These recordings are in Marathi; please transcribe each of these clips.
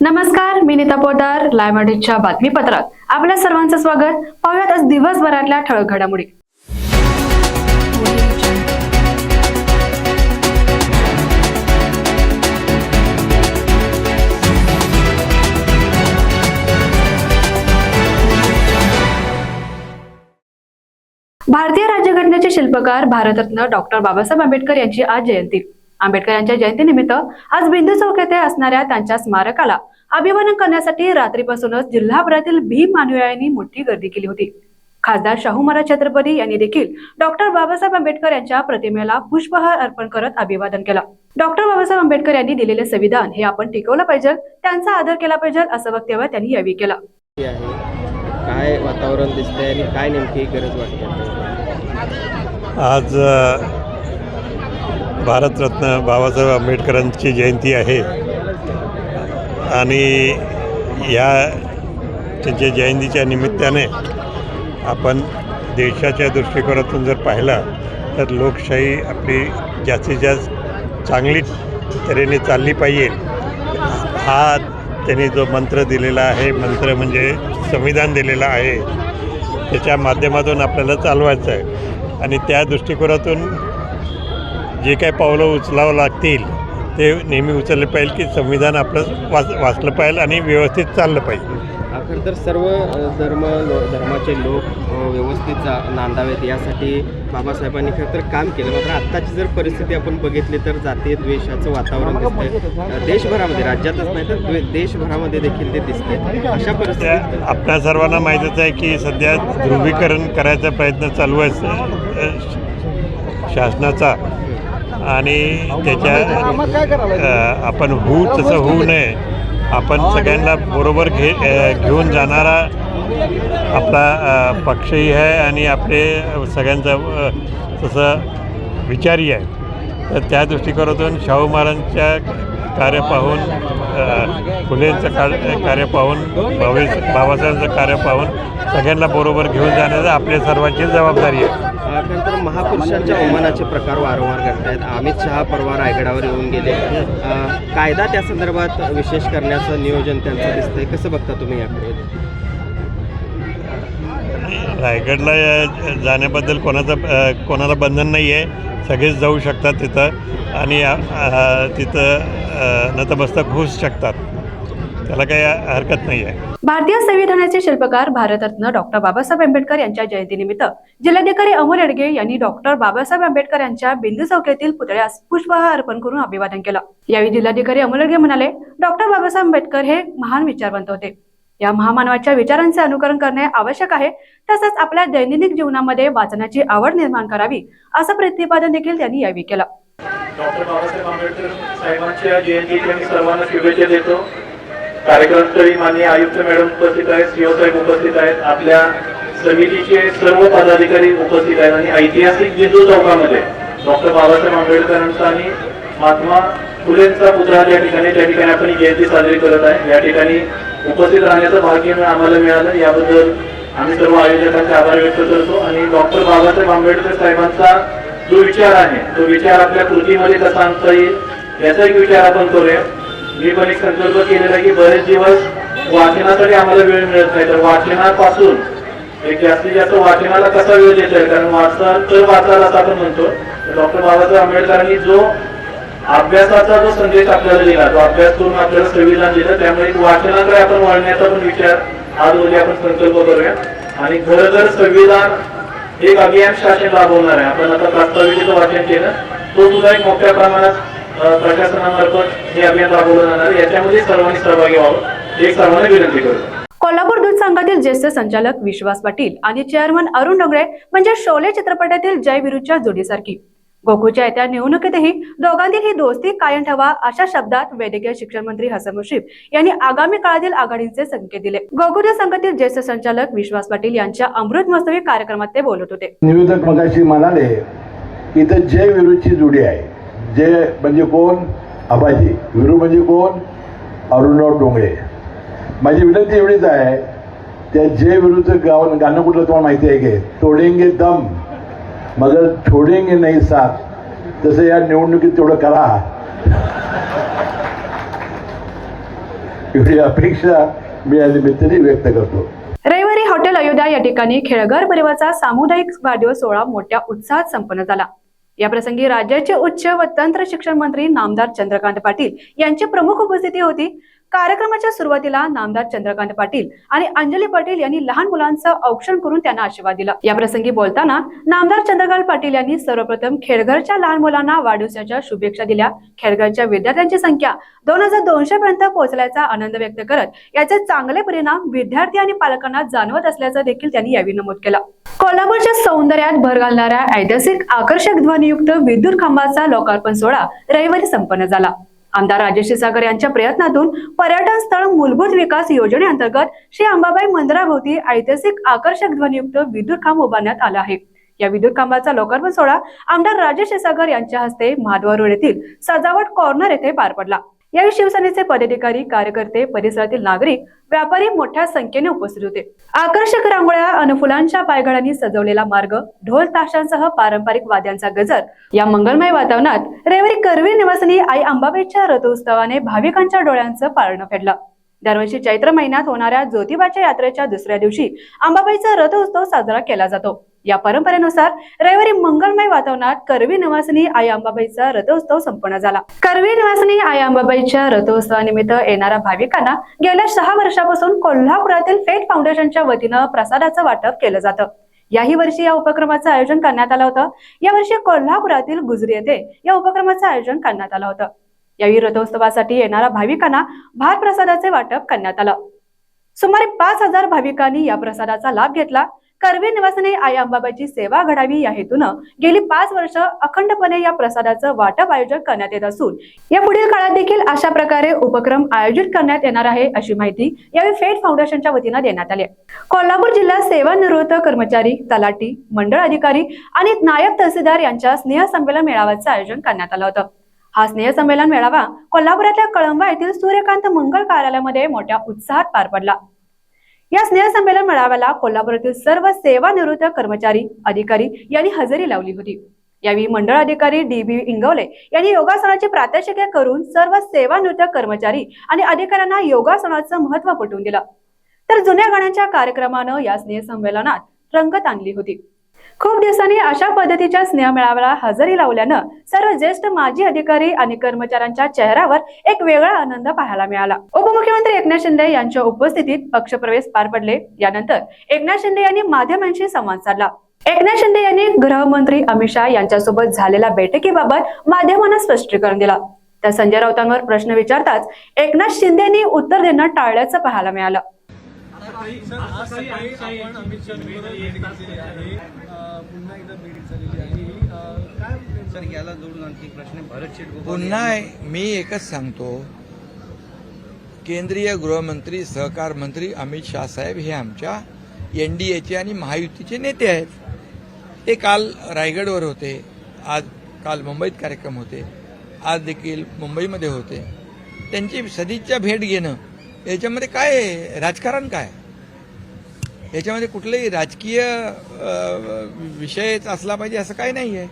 नमस्कार मी नीता पोदार लायमॅटिकच्या बातमीपत्रात. आपल्या सर्वांचं स्वागत. पाहूयात आज दिवसभरातल्या ठळक घडामोडी. भारतीय राज्यघटनेचे शिल्पकार भारतरत्न डॉक्टर बाबासाहेब आंबेडकर यांची आज जयंती. आंबेडकर यांच्या जयंतीनिमित्त आज बिंदू चौक येथे असणाऱ्या त्यांच्या स्मारकाला अभिवादन करण्यासाठी रात्रीपासूनच जिल्हाभरातील भीम अनुयायांनी मोठी गर्दी केली होती. खासदार शाहू महाराज छत्रपती यांनी देखील डॉक्टर बाबासाहेब आंबेडकर यांच्या प्रतिमेला पुष्पहार अर्पण करत अभिवादन केलं. डॉक्टर बाबासाहेब आंबेडकर यांनी दिलेले संविधान हे आपण टिकवलं पाहिजे त्यांचा आदर केला पाहिजे असं वक्तव्य त्यांनी यावेळी केलं. काय वातावरण दिसतंय आणि काय नेमकी गरज वाटते? आज भारतरत्न बाबासाहेब आंबेडकरांची जयंती आहे. आणि या त्यांच्या जयंतीच्या निमित्ताने आपण देशाच्या दृष्टिकोनातून जर पाहिला तर लोकशाही आपली जास्तीत जास्त चांगली तऱ्हेने चालली पाहिजे. हा त्यांनी जो मंत्र दिलेला आहे मंत्र म्हणजे संविधान दिलेला आहे. त्याच्या माध्यमातून आपल्याला चालवायचं आहे. आणि त्या दृष्टिकोनातून जे काही पावलं उचलावं लागतील ते नेहमी उचलले पाहिजे की संविधान आपलं वाच वाचलं पाहिजे आणि व्यवस्थित चाललं पाहिजे. खरं तर सर्व धर्म धर्माचे लोक व्यवस्थित नांदावेत यासाठी बाबासाहेबांनी खरं तर काम केलं. मात्र आत्ताची जर परिस्थिती आपण बघितली तर जातीय द्वेषाचं वातावरण दिसतंय. देशभरामध्ये राज्यातच नाही तर देशभरामध्ये देखील ते दिसते अशा त्या परिस्थितीत आपल्या सर्वांना माहीतच आहे की सध्या ध्रुवीकरण करायचा प्रयत्न चालू आहे. शासनाचा. आणि त्याच्या आपण होऊ तसं होऊ नये. आपण सगळ्यांना बरोबर घे घेऊन जाणारा आपला पक्षही आहे आणि आपले सगळ्यांचा तसं विचारही आहे. तर त्या दृष्टिकोनातून शाहू महाराजांच्या कार्य पाहून फुलेंचं का कार्य पाहून भावे बाबासाहेबांचं कार्य पाहून सगळ्यांना बरोबर घेऊन जाण्याचं आपल्या सर्वांची जबाबदारी आहे. अ, महापुरुषांच्या अवमानाचे प्रकार वारंवार घडत आहेत अमित शहा परवा रायगडावर येऊन गेले. कायदा त्या संदर्भात विशेष करण्याचं नियोजन त्यांचं दिसतंय. कसं बघता तुम्ही याकडे? रायगडला जाण्याबद्दल कोणाचं कोणाला बंधन नाही आहे. सगळेच जाऊ शकतात तिथं आणि तिथं नतमस्तक होऊ शकतात. त्याला काही हरकत नाही आहे. भारतीय संविधानाचे शिल्पकार भारतरत्न डॉक्टर बाबासाहेब आंबेडकर यांच्या जयंतीनिमित्त जिल्हाधिकारी अमोल एडगे यांनी डॉक्टर बाबासाहेब आंबेडकर यांच्या बिंदू चौकातील पुतळ्यास पुष्पहार अर्पण करून अभिवादन केलं. यावेळी जिल्हाधिकारी अमोल एडगे म्हणाले डॉक्टर बाबासाहेब आंबेडकर हे महान विचारवंत होते. या महामानवाच्या विचारांचे अनुकरण करणे आवश्यक आहे. तसंच आपल्या दैनंदिन जीवनामध्ये वाचनाची आवड निर्माण करावी असं प्रतिपादन देखील त्यांनी यावेळी केलं. डॉक्टर बाबासाहेब आंबेडकर साहेबांच्या मी सर्वांना शुभेच्छा देतो. कार्यक्रमस्थळी माननीय आयुक्त मॅडम उपस्थित आहेत सीओ साहेब उपस्थित आहेत आपल्या समितीचे सर्व पदाधिकारी उपस्थित आहेत. आणि ऐतिहासिक बिंदू चौकामध्ये डॉक्टर बाबासाहेब आंबेडकरांचा आणि महात्मा फुलेंचा पुतळा त्या ठिकाणी त्या ठिकाणी आपण जयंती साजरी करत आहे. या ठिकाणी उपस्थित राहण्याचं भाग्य आम्हाला मिळालं. याबद्दल आम्ही सर्व आयोजकांचे आभार व्यक्त करतो आणि डॉक्टर बाबासाहेब आंबेडकर साहेबांचा जो विचार आहे तो विचार आपल्या कृतीमध्ये कसा आणता येईल याचा एक विचार आपण करूया. मी पण एक संकल्प केलेला की बरेच दिवस वाचनासाठी आम्हाला वेळ मिळत नाही. तर वाचनापासून एक जास्तीत जास्त वाचनाला कसा वेळ देता येईल? कारण वाचन तर वाचायला असं आपण म्हणतो. डॉक्टर बाबासाहेब आंबेडकरांनी जो अभ्यासाचा जो संदेश आपल्याला दिला तो अभ्यास करून आपल्याला संविधान दिलं त्यामुळे वाचनाकडे आपण वळण्याचा पण विचार आज उद्या आपण संकल्प करूया. आणि खरं तर संविधान एक अभियान शासन राबवणार आहे. आपण आता प्रास्ताविकेचं वाचन केलं तो सुद्धा एक मोठ्या प्रमाणात प्रशासनामार्फत हे अभियान राबवलं जाणार याच्यामध्ये सर्वांनी सहभागी व्हावं. एक सर्वांना विनंती करू. कोल्हापूर दूध संघातील ज्येष्ठ संचालक विश्वास पाटील आणि चेअरमन अरुण डोंगरे म्हणजे शोले चित्रपटातील जय विरुद्धच्या जोडीसारखी. गोकुळच्या येत्या निवडणुकीतही दोघांतील ही दोस्ती कायम ठेवा अशा शब्दात वैद्यकीय शिक्षण मंत्री हसन मुश्रीफ यांनी आगामी काळातील आघाडींचे संकेत दिले. गोकुळच्या संघातील ज्येष्ठ संचालक विश्वास पाटील यांच्या अमृत महोत्सवी कार्यक्रमात ते बोलत होते. निवेदक मगाशी म्हणाले इथं जय विरुची जुडी आहे. जय म्हणजे कोण? आबाजी. विरू म्हणजे कोण? अरुणराव डोंगरे. माझी विनंती एवढीच आहे त्या जय विरूचं गाव गाणं कुठलं तुम्हाला माहिती आहे की? तोडेंगे दम. मगर छोडेंगे नाही साथ। तसं या निवडणुकीत तेवढं करा। एवढी अपेक्षा मी या निमित्ताने व्यक्त करतो. रविवारी हॉटेल अयोध्या या ठिकाणी खेळघर परिवाराचा सामुदायिक वाढदिवस सोहळा मोठ्या उत्साहात संपन्न झाला. या प्रसंगी राज्याचे उच्च व तंत्र शिक्षण मंत्री नामदार चंद्रकांत पाटील यांची प्रमुख उपस्थिती होती. कार्यक्रमाच्या सुरुवातीला नामदार चंद्रकांत पाटील आणि अंजली पाटील यांनी लहान मुलांचं औक्षण करून त्यांना आशीर्वाद दिला. या प्रसंगी बोलताना नामदार चंद्रकांत पाटील यांनी सर्वप्रथम खेडघरच्या लहान मुलांना वाढदिवसाच्या शुभेच्छा दिल्या. खेळघरच्या विद्यार्थ्यांची संख्या दोन हजार दोनशे पर्यंत पोहोचल्याचा आनंद व्यक्त करत याचे चांगले परिणाम विद्यार्थी आणि पालकांना जाणवत असल्याचं देखील त्यांनी यावेळी नमूद केलं. कोल्हापूरच्या सौंदर्यात भर घालणाऱ्या ऐतिहासिक आकर्षक ध्वनियुक्त विद्युत खांबाचा लोकार्पण सोहळा रविवारी संपन्न झाला. आमदार राजेश क्षीरसागर यांच्या प्रयत्नातून पर्यटन स्थळ मूलभूत विकास योजनेअंतर्गत श्री अंबाबाई मंदिराभोवती ऐतिहासिक आकर्षक ध्वनियुक्त विद्युत खांब उभारण्यात आला आहे. या विद्युत खांबाचा लोकार्पण सोहळा आमदार राजेश क्षीरसागर यांच्या हस्ते महाद्वार रोड येथील सजावट कॉर्नर येथे पार पडला. यावेळी शिवसेनेचे पदाधिकारी कार्यकर्ते परिसरातील नागरिक व्यापारी मोठ्या संख्येने उपस्थित होते. आकर्षक रांगोळ्या अनफुलांच्या फुलांच्या पायघडांनी सजवलेला मार्ग ढोल ताशांसह पारंपरिक वाद्यांचा गजर या मंगलमय वातावरणात रविवारी करवीर निवासिनी आई अंबाबाईच्या रथोत्सवाने भाविकांच्या डोळ्यांचं पारणं फेडलं. दरवर्षी चैत्र महिन्यात होणाऱ्या ज्योतिबाच्या यात्रेच्या दुसऱ्या दिवशी अंबाबाईचा रथोत्सव साजरा केला जातो. या परंपरेनुसार रविवारी मंगलमय वातावरणात करवी निवासिनी आई अंबाबाईचा रथोत्सव संपन्न झाला. करवी निवासिनी आई अंबाबाईच्या रथोत्सवानिमित्त येणाऱ्या भाविकांना गेल्या सहा वर्षापासून कोल्हापुरातील फेट फाउंडेशनच्या वतीनं प्रसादाचं वाटप केलं जातं. याही वर्षी या उपक्रमाचं आयोजन करण्यात आलं होतं. यावर्षी कोल्हापुरातील गुजरी येथे या उपक्रमाचं आयोजन करण्यात आलं होतं. यावेळी रथोत्सवासाठी येणाऱ्या भाविकांना भात प्रसादाचे वाटप करण्यात आलं. सुमारे पाच हजार भाविकांनी या प्रसादाचा लाभ घेतला. कर्वे निवासाने आई अंबाबाईची सेवा घडावी या हेतूनं गेली पाच वर्ष अखंडपणे या प्रसादाचं वाटप आयोजन करण्यात येत असून या पुढील काळात देखील अशा प्रकारे उपक्रम आयोजित करण्यात येणार आहे अशी माहिती यावेळी फेड फाउंडेशनच्या वतीनं देण्यात आली कोल्हापूर जिल्हा सेवानिवृत्त कर्मचारी तलाठी मंडळ अधिकारी आणि नायब तहसीलदार यांच्या स्नेह संमेलन मेळाव्याचं आयोजन करण्यात आलं होतं. हा स्नेह संमेलन मेळावा कोल्हापुरातल्या कळंबा येथील सूर्यकांत मंगल कार्यालयामध्ये मोठ्या उत्साहात पार पडला. या स्नेहसंमेलन मेळाव्याला कोल्हापुरातील सर्व सेवानिवृत्त कर्मचारी अधिकारी यांनी हजेरी लावली होती. यावेळी मंडळ अधिकारी डी बी इंगवले यांनी योगासनाची प्रात्यक्षिके करून सर्व सेवानिवृत्त कर्मचारी आणि अधिकाऱ्यांना योगासनाचं महत्त्व पटवून दिलं. तर जुन्या गाण्यांच्या कार्यक्रमानं या स्नेहसंमेलनात रंगत आणली होती. खूप दिवसांनी अशा पद्धतीच्या स्नेह मेळाव्याला हजेरी लावल्यानं सर्व ज्येष्ठ माजी अधिकारी आणि कर्मचाऱ्यांच्या चेहऱ्यावर एक वेगळा आनंद पाहायला मिळाला. उपमुख्यमंत्री एकनाथ शिंदे यांच्या उपस्थितीत पक्षप्रवेश पार पडले. यानंतर एकनाथ शिंदे यांनी माध्यमांशी संवाद साधला. एकनाथ शिंदे यांनी गृहमंत्री अमित शहा यांच्यासोबत झालेल्या बैठकीबाबत माध्यमांना स्पष्टीकरण दिलं. तर संजय राऊतांवर प्रश्न विचारताच एकनाथ शिंदे यांनी उत्तर देणं टाळल्याचं पाहायला मिळालं. सर याला जोडून आणखी एक प्रश्न. आहे. भरत शेठ गोपाळ पुन्हा मी एकच सांगतो. केंद्रीय गृहमंत्री सहकार मंत्री अमित शाह साहेब हे आमच्या एन डी एचे आणि महायुतीचे नेते आहेत. ते काल रायगडवर होते. आज काल मुंबईत कार्यक्रम होते. आज देखील मुंबईमध्ये होते. त्यांची सदिच्छा भेट घेणं याच्यामध्ये काय? राजकारण काय? याच्यामध्ये कुठलंही राजकीय विषयच असला पाहिजे असं काही नाही आहे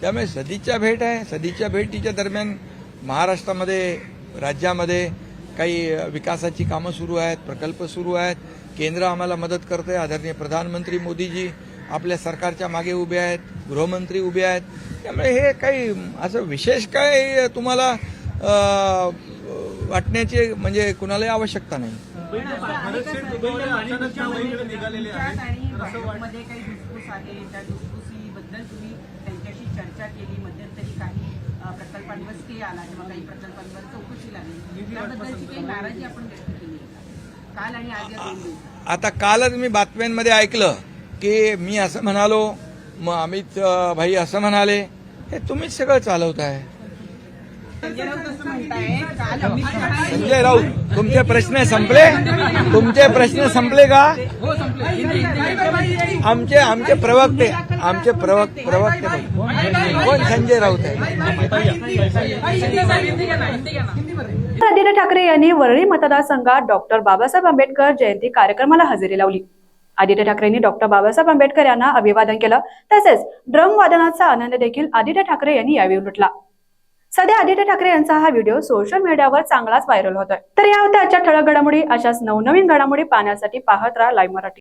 त्यामुळे सदिच्छा भेट आहे. सदिच्छा भेटीच्या दरम्यान महाराष्ट्रामध्ये राज्यामध्ये काही विकासाची कामं सुरू आहेत प्रकल्प सुरू आहेत. केंद्र आम्हाला मदत करते आदरणीय प्रधानमंत्री मोदीजी आपल्या सरकारच्या मागे उभे आहेत. गृहमंत्री उभे आहेत. त्यामुळे हे काही असं विशेष काय तुम्हाला वाटण्याची म्हणजे कुणालाही आवश्यकता नाही. मध्ये काही आहे त्या तुम्ही त्यांच्याशी चर्चा केली मध्यंतरी काही अ, प्रकल्पांवर स्टे आला किंवा काही प्रकल्पांवर चौकशी लागली. त्याबद्दलची काही नाराजी आपण व्यक्त केली आहे का? काल आणि आज या दोन दिवसात. आता कालच मी बातम्यांमध्ये ऐकलं की मी असं म्हणालो मग अमित भाई असं म्हणाले हे तुम्हीच सगळं चालवताय. संजय राऊत तुमचे प्रश्न संपले? तुमचे प्रश्न संपले का? आमचे आमचे प्रवक्ते आमचे प्रवक प्रवक्ते कोण संजय राऊत आहे? आदित्य ठाकरे यांनी वरळी मतदारसंघात डॉक्टर बाबासाहेब आंबेडकर जयंती कार्यक्रमाला हजेरी लावली. आदित्य ठाकरेंनी डॉक्टर बाबासाहेब आंबेडकर यांना अभिवादन केलं. तसेच ड्रम वादनाचा आनंद देखील आदित्य ठाकरे यांनी यावेळी लुटला. सध्या आदित्य ठाकरे यांचा हा व्हिडिओ सोशल मीडियावर चांगलाच व्हायरल होतोय. तर या होत्या आजच्या ठळक घडामोडी अशाच नवनवीन घडामोडी पाहण्यासाठी पाहत राहा लाईव्ह मराठी.